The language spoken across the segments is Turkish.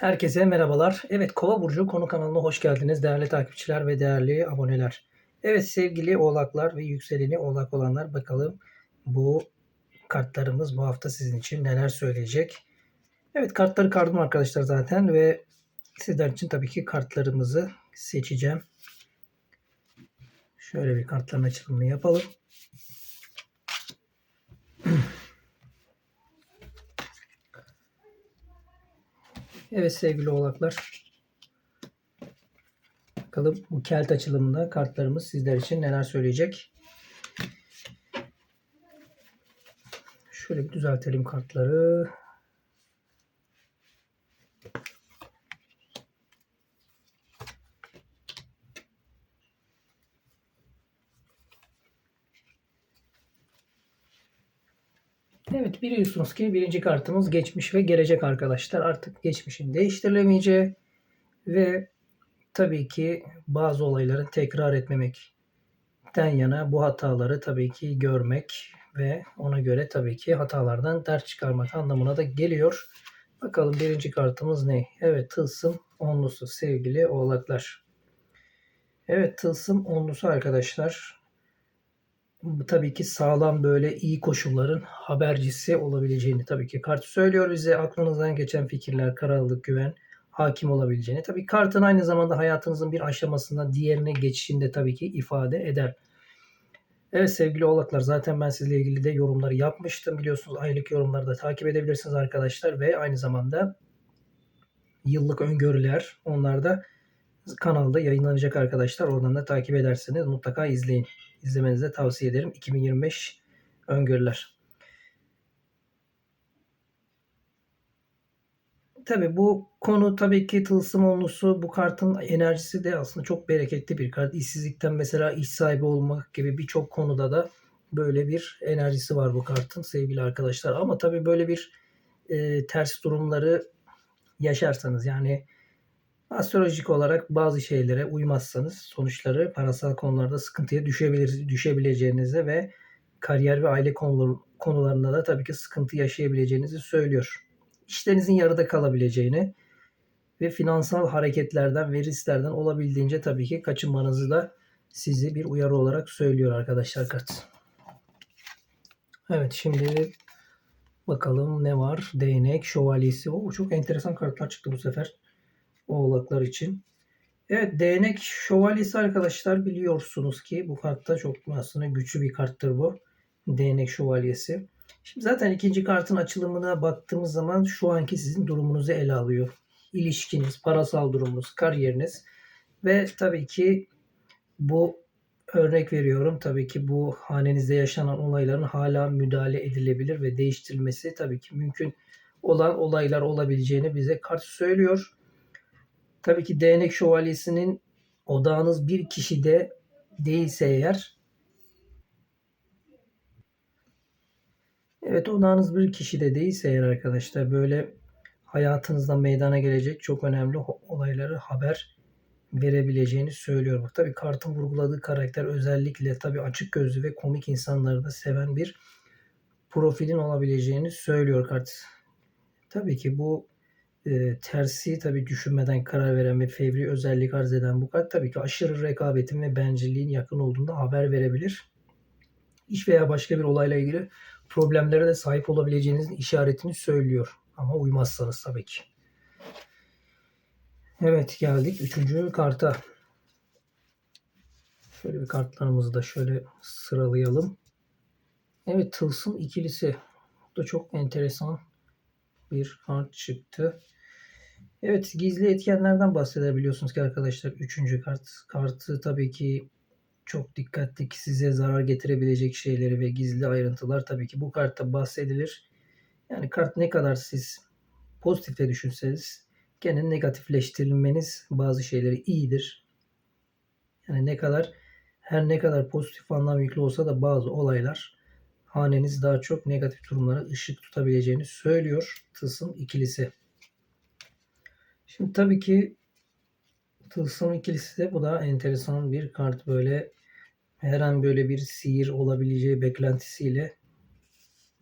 herkese merhabalar. Evet, Kova Burcu konu kanalına hoş geldiniz değerli takipçiler ve değerli aboneler. Evet sevgili oğlaklar ve yükseleni oğlak olanlar bakalım bu kartlarımız bu hafta sizin için neler söyleyecek. Evet kartları kardım arkadaşlar zaten ve sizler için tabii ki kartlarımızı seçeceğim. Şöyle bir kartların açılımını yapalım. Evet sevgili oğlaklar. Bakalım bu kelt açılımında kartlarımız sizler için neler söyleyecek. Şöyle bir düzeltelim kartları. Evet biliyorsunuz ki birinci kartımız geçmiş ve gelecek arkadaşlar. Artık geçmişin değiştirilemeyeceği ve tabii ki bazı olayların tekrar etmemekten yana bu hataları tabii ki görmek ve ona göre tabii ki hatalardan ders çıkarmak anlamına da geliyor. Bakalım birinci kartımız ne? Evet tılsım onlusu sevgili oğlaklar. Evet tılsım onlusu arkadaşlar tabii ki sağlam böyle iyi koşulların habercisi olabileceğini tabii ki kart söylüyor bize. Aklınızdan geçen fikirler, kararlılık, güven hakim olabileceğini. Tabii kartın aynı zamanda hayatınızın bir aşamasından diğerine geçişinde tabii ki ifade eder. Evet sevgili oğlaklar zaten ben sizle ilgili de yorumları yapmıştım. Biliyorsunuz aylık yorumları da takip edebilirsiniz arkadaşlar ve aynı zamanda yıllık öngörüler onlar da kanalda yayınlanacak arkadaşlar. Oradan da takip ederseniz mutlaka izleyin. İzlemenizi de tavsiye ederim. 2025 öngörüler. Tabii bu konu tabii ki tılsım onlusu bu kartın enerjisi de aslında çok bereketli bir kart. İşsizlikten mesela iş sahibi olmak gibi birçok konuda da böyle bir enerjisi var bu kartın sevgili arkadaşlar. Ama tabii böyle bir e, ters durumları yaşarsanız yani astrolojik olarak bazı şeylere uymazsanız sonuçları parasal konularda sıkıntıya düşebilir, düşebileceğinizi ve kariyer ve aile konuları, konularında da tabii ki sıkıntı yaşayabileceğinizi söylüyor işlerinizin yarıda kalabileceğini ve finansal hareketlerden ve risklerden olabildiğince tabii ki kaçınmanızı da sizi bir uyarı olarak söylüyor arkadaşlar kart. Evet şimdi bakalım ne var? Değnek, şövalyesi. O çok enteresan kartlar çıktı bu sefer. Oğlaklar için. Evet değnek şövalyesi arkadaşlar biliyorsunuz ki bu kartta çok aslında güçlü bir karttır bu. Değnek şövalyesi. Şimdi zaten ikinci kartın açılımına baktığımız zaman şu anki sizin durumunuzu ele alıyor. İlişkiniz, parasal durumunuz, kariyeriniz ve tabii ki bu örnek veriyorum. Tabii ki bu hanenizde yaşanan olayların hala müdahale edilebilir ve değiştirilmesi tabii ki mümkün olan olaylar olabileceğini bize kart söylüyor. Tabii ki değnek şövalyesinin odağınız bir kişide değilse eğer Evet odağınız bir kişi de değilse eğer arkadaşlar böyle hayatınızda meydana gelecek çok önemli olayları haber verebileceğini söylüyor. Tabii kartın vurguladığı karakter özellikle tabii açık gözlü ve komik insanları da seven bir profilin olabileceğini söylüyor kart. Tabii ki bu e, tersi tabii düşünmeden karar veren ve fevri özellik arz eden bu kart tabii ki aşırı rekabetin ve bencilliğin yakın olduğunda haber verebilir. İş veya başka bir olayla ilgili problemlere de sahip olabileceğinizin işaretini söylüyor. Ama uymazsanız tabii ki. Evet geldik üçüncü karta. Şöyle bir kartlarımızı da şöyle sıralayalım. Evet tılsım ikilisi. Bu da çok enteresan bir kart çıktı. Evet gizli etkenlerden bahsedebiliyorsunuz ki arkadaşlar. Üçüncü kart. Kartı tabii ki çok dikkatli ki size zarar getirebilecek şeyleri ve gizli ayrıntılar tabii ki bu kartta bahsedilir. Yani kart ne kadar siz pozitifte düşünseniz gene negatifleştirilmeniz bazı şeyleri iyidir. Yani ne kadar her ne kadar pozitif anlam yüklü olsa da bazı olaylar haneniz daha çok negatif durumlara ışık tutabileceğini söylüyor tılsım ikilisi. Şimdi tabii ki tılsım ikilisi de bu da enteresan bir kart böyle her an böyle bir sihir olabileceği beklentisiyle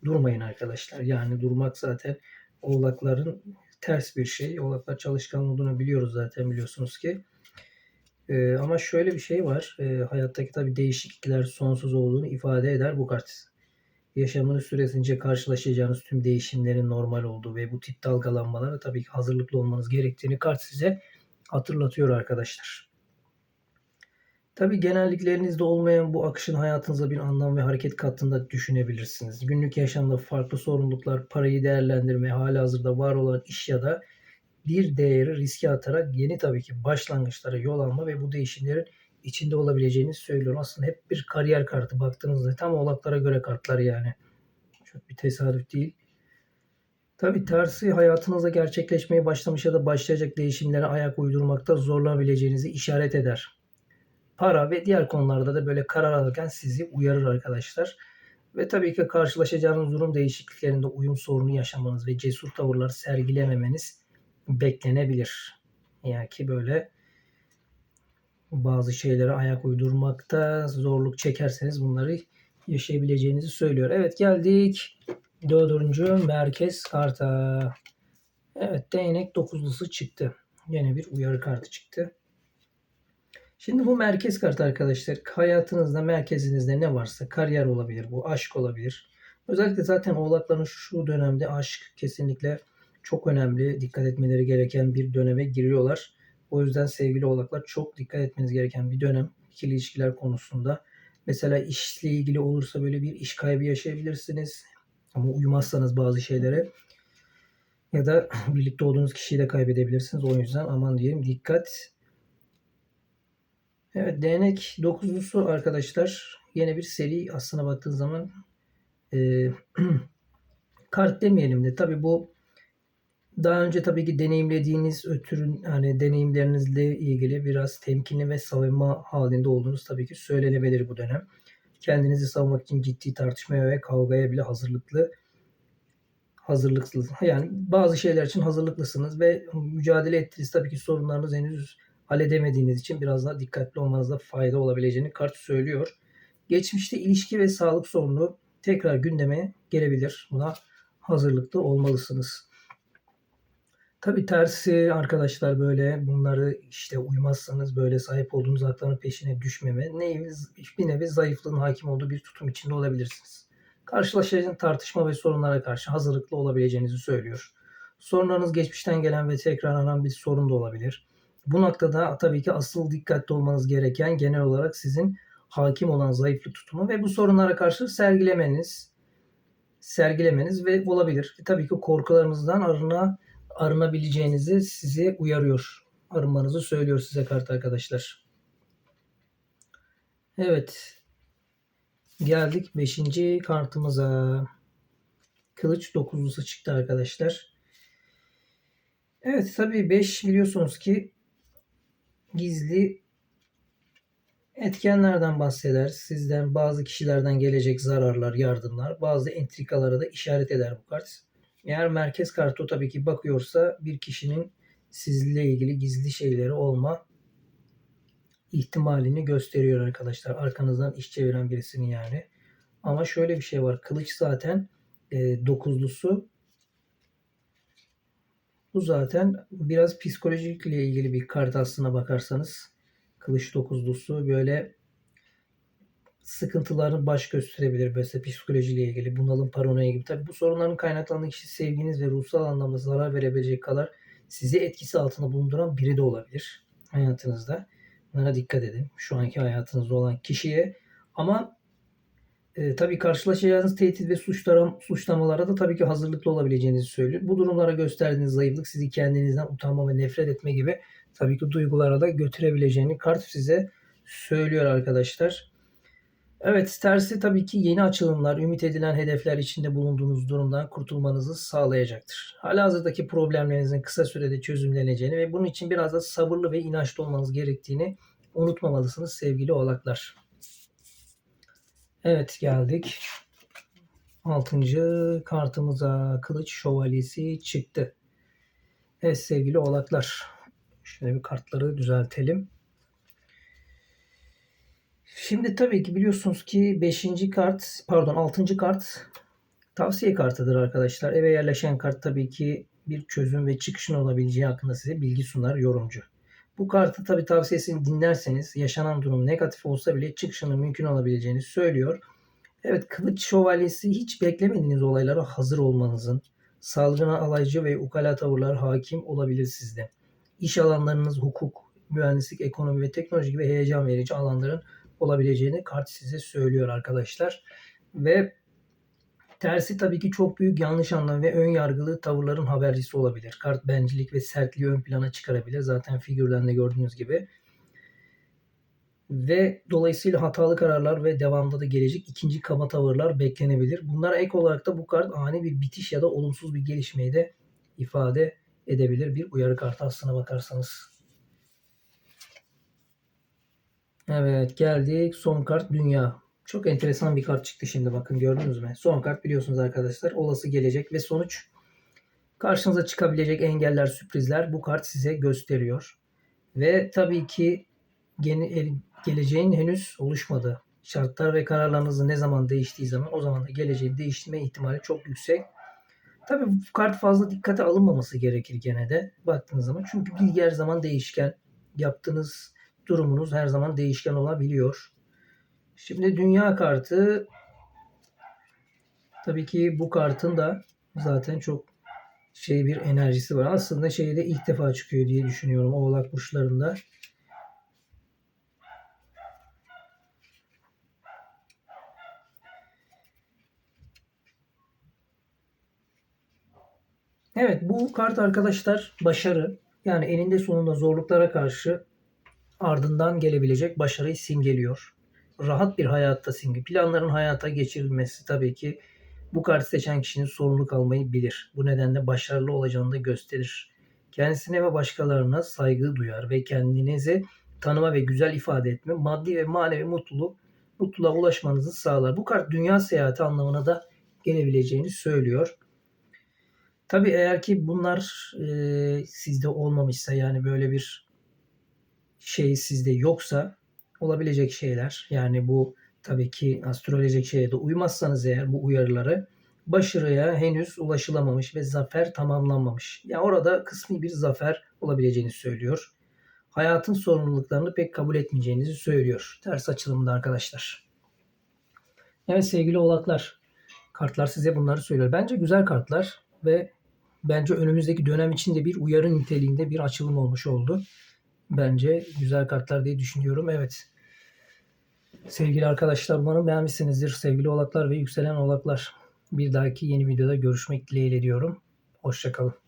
durmayın arkadaşlar. Yani durmak zaten oğlakların ters bir şey. Oğlaklar çalışkan olduğunu biliyoruz zaten biliyorsunuz ki. Ee, ama şöyle bir şey var. Ee, hayattaki tabii değişiklikler sonsuz olduğunu ifade eder bu kart. Yaşamınız süresince karşılaşacağınız tüm değişimlerin normal olduğu ve bu tip dalgalanmalara tabii ki hazırlıklı olmanız gerektiğini kart size hatırlatıyor arkadaşlar. Tabii genelliklerinizde olmayan bu akışın hayatınıza bir anlam ve hareket kattığında düşünebilirsiniz. Günlük yaşamda farklı sorumluluklar, parayı değerlendirme, hali hazırda var olan iş ya da bir değeri riske atarak yeni tabii ki başlangıçlara yol alma ve bu değişimlerin içinde olabileceğini söylüyorum. Aslında hep bir kariyer kartı baktığınızda tam oğlaklara göre kartlar yani. Çok bir tesadüf değil. Tabii tersi hayatınızda gerçekleşmeye başlamış ya da başlayacak değişimlere ayak uydurmakta zorlanabileceğinizi işaret eder. Para ve diğer konularda da böyle karar alırken sizi uyarır arkadaşlar. Ve tabii ki karşılaşacağınız durum değişikliklerinde uyum sorunu yaşamanız ve cesur tavırlar sergilememeniz beklenebilir. Yani ki böyle bazı şeylere ayak uydurmakta zorluk çekerseniz bunları yaşayabileceğinizi söylüyor. Evet geldik dördüncü merkez karta. Evet değnek dokuzlusu çıktı. Yine bir uyarı kartı çıktı. Şimdi bu merkez kartı arkadaşlar hayatınızda merkezinizde ne varsa kariyer olabilir bu aşk olabilir. Özellikle zaten oğlakların şu dönemde aşk kesinlikle çok önemli dikkat etmeleri gereken bir döneme giriyorlar. O yüzden sevgili oğlaklar çok dikkat etmeniz gereken bir dönem ikili ilişkiler konusunda. Mesela işle ilgili olursa böyle bir iş kaybı yaşayabilirsiniz. Ama uymazsanız bazı şeylere ya da birlikte olduğunuz kişiyi de kaybedebilirsiniz. O yüzden aman diyelim dikkat. Evet değnek dokuzlusu arkadaşlar yine bir seri aslına baktığın zaman e, kart demeyelim de tabi bu daha önce tabii ki deneyimlediğiniz ötürün hani deneyimlerinizle ilgili biraz temkinli ve savunma halinde olduğunuz tabii ki söylenebilir bu dönem. Kendinizi savunmak için ciddi tartışmaya ve kavgaya bile hazırlıklı hazırlıksız. Yani bazı şeyler için hazırlıklısınız ve mücadele ettiğiniz tabii ki sorunlarınız henüz halledemediğiniz için biraz daha dikkatli olmanızda fayda olabileceğini kart söylüyor. Geçmişte ilişki ve sağlık sorunu tekrar gündeme gelebilir. Buna hazırlıklı olmalısınız. Tabi tersi arkadaşlar böyle bunları işte uymazsanız böyle sahip olduğunuz hakların peşine düşmeme neyiniz bir nevi zayıflığın hakim olduğu bir tutum içinde olabilirsiniz. Karşılaşacağınız tartışma ve sorunlara karşı hazırlıklı olabileceğinizi söylüyor. Sorunlarınız geçmişten gelen ve tekrarlanan bir sorun da olabilir. Bu noktada tabii ki asıl dikkatli olmanız gereken genel olarak sizin hakim olan zayıflık tutumu ve bu sorunlara karşı sergilemeniz sergilemeniz ve olabilir. E, tabii ki korkularınızdan arına arınabileceğinizi sizi uyarıyor. Arınmanızı söylüyor size kart arkadaşlar. Evet. Geldik 5. kartımıza. Kılıç dokuzlusu çıktı arkadaşlar. Evet tabii 5 biliyorsunuz ki gizli etkenlerden bahseder. Sizden bazı kişilerden gelecek zararlar, yardımlar, bazı entrikalara da işaret eder bu kart. Eğer merkez kartı o tabii ki bakıyorsa bir kişinin sizle ilgili gizli şeyleri olma ihtimalini gösteriyor arkadaşlar. Arkanızdan iş çeviren birisini yani. Ama şöyle bir şey var. Kılıç zaten e, dokuzlusu. Bu zaten biraz psikolojikle ilgili bir kart aslına bakarsanız. Kılıç dokuzlusu böyle sıkıntıların baş gösterebilir. Mesela psikolojiyle ilgili, bunalım, paranoya gibi. Tabi bu sorunların kaynaklandığı kişi sevginiz ve ruhsal anlamda zarar verebilecek kadar sizi etkisi altında bulunduran biri de olabilir hayatınızda. Bunlara dikkat edin. Şu anki hayatınızda olan kişiye. Ama e, tabii karşılaşacağınız tehdit ve suçlara, suçlamalara da tabii ki hazırlıklı olabileceğinizi söylüyor. Bu durumlara gösterdiğiniz zayıflık sizi kendinizden utanma ve nefret etme gibi tabii ki duygulara da götürebileceğini kart size söylüyor arkadaşlar. Evet, tersi tabii ki yeni açılımlar, ümit edilen hedefler içinde bulunduğunuz durumdan kurtulmanızı sağlayacaktır. Halihazırdaki problemlerinizin kısa sürede çözümleneceğini ve bunun için biraz da sabırlı ve inançlı olmanız gerektiğini unutmamalısınız sevgili oğlaklar. Evet geldik. Altıncı kartımıza kılıç şövalyesi çıktı. Evet sevgili oğlaklar. Şöyle bir kartları düzeltelim. Şimdi tabii ki biliyorsunuz ki 5. kart pardon 6. kart tavsiye kartıdır arkadaşlar. Eve yerleşen kart tabii ki bir çözüm ve çıkışın olabileceği hakkında size bilgi sunar yorumcu. Bu kartı tabi tavsiyesini dinlerseniz yaşanan durum negatif olsa bile çıkışının mümkün olabileceğini söylüyor. Evet kılıç şövalyesi hiç beklemediğiniz olaylara hazır olmanızın, salgına alaycı ve ukala tavırlar hakim olabilir sizde. İş alanlarınız hukuk, mühendislik, ekonomi ve teknoloji gibi heyecan verici alanların olabileceğini kart size söylüyor arkadaşlar. Ve tersi tabii ki çok büyük yanlış anlam ve ön yargılı tavırların habercisi olabilir. Kart bencillik ve sertliği ön plana çıkarabilir. Zaten figürden de gördüğünüz gibi. Ve dolayısıyla hatalı kararlar ve devamda da gelecek ikinci kaba tavırlar beklenebilir. Bunlara ek olarak da bu kart ani bir bitiş ya da olumsuz bir gelişmeyi de ifade edebilir. Bir uyarı kartı aslına bakarsanız. Evet geldik son kart dünya. Çok enteresan bir kart çıktı şimdi bakın gördünüz mü? Son kart biliyorsunuz arkadaşlar olası gelecek ve sonuç karşınıza çıkabilecek engeller sürprizler bu kart size gösteriyor. Ve tabii ki geleceğin henüz oluşmadı. Şartlar ve kararlarınızın ne zaman değiştiği zaman o zaman da geleceğin değiştirme ihtimali çok yüksek. Tabii bu kart fazla dikkate alınmaması gerekir gene de baktığınız zaman. Çünkü bilgi her zaman değişken. Yaptığınız durumunuz her zaman değişken olabiliyor. Şimdi dünya kartı tabii ki bu kartın da zaten çok şey bir enerjisi var. Aslında şeyde ilk defa çıkıyor diye düşünüyorum Oğlak burçlarında. Evet bu kart arkadaşlar başarı. Yani eninde sonunda zorluklara karşı ardından gelebilecek başarıyı simgeliyor. Rahat bir hayatta simge. Planların hayata geçirilmesi tabii ki bu kartı seçen kişinin sorumluluk almayı bilir. Bu nedenle başarılı olacağını da gösterir. Kendisine ve başkalarına saygı duyar ve kendinizi tanıma ve güzel ifade etme, maddi ve manevi mutluluk, mutluluğa ulaşmanızı sağlar. Bu kart dünya seyahati anlamına da gelebileceğini söylüyor. Tabii eğer ki bunlar e, sizde olmamışsa yani böyle bir şey sizde yoksa olabilecek şeyler yani bu tabii ki astrolojik şeye de uymazsanız eğer bu uyarıları başarıya henüz ulaşılamamış ve zafer tamamlanmamış. Yani orada kısmi bir zafer olabileceğini söylüyor. Hayatın sorumluluklarını pek kabul etmeyeceğinizi söylüyor. Ters açılımda arkadaşlar. Evet sevgili oğlaklar. Kartlar size bunları söylüyor. Bence güzel kartlar ve bence önümüzdeki dönem içinde bir uyarı niteliğinde bir açılım olmuş oldu. Bence güzel kartlar diye düşünüyorum. Evet. Sevgili arkadaşlar umarım beğenmişsinizdir. Sevgili oğlaklar ve yükselen oğlaklar. Bir dahaki yeni videoda görüşmek dileğiyle diyorum. Hoşçakalın.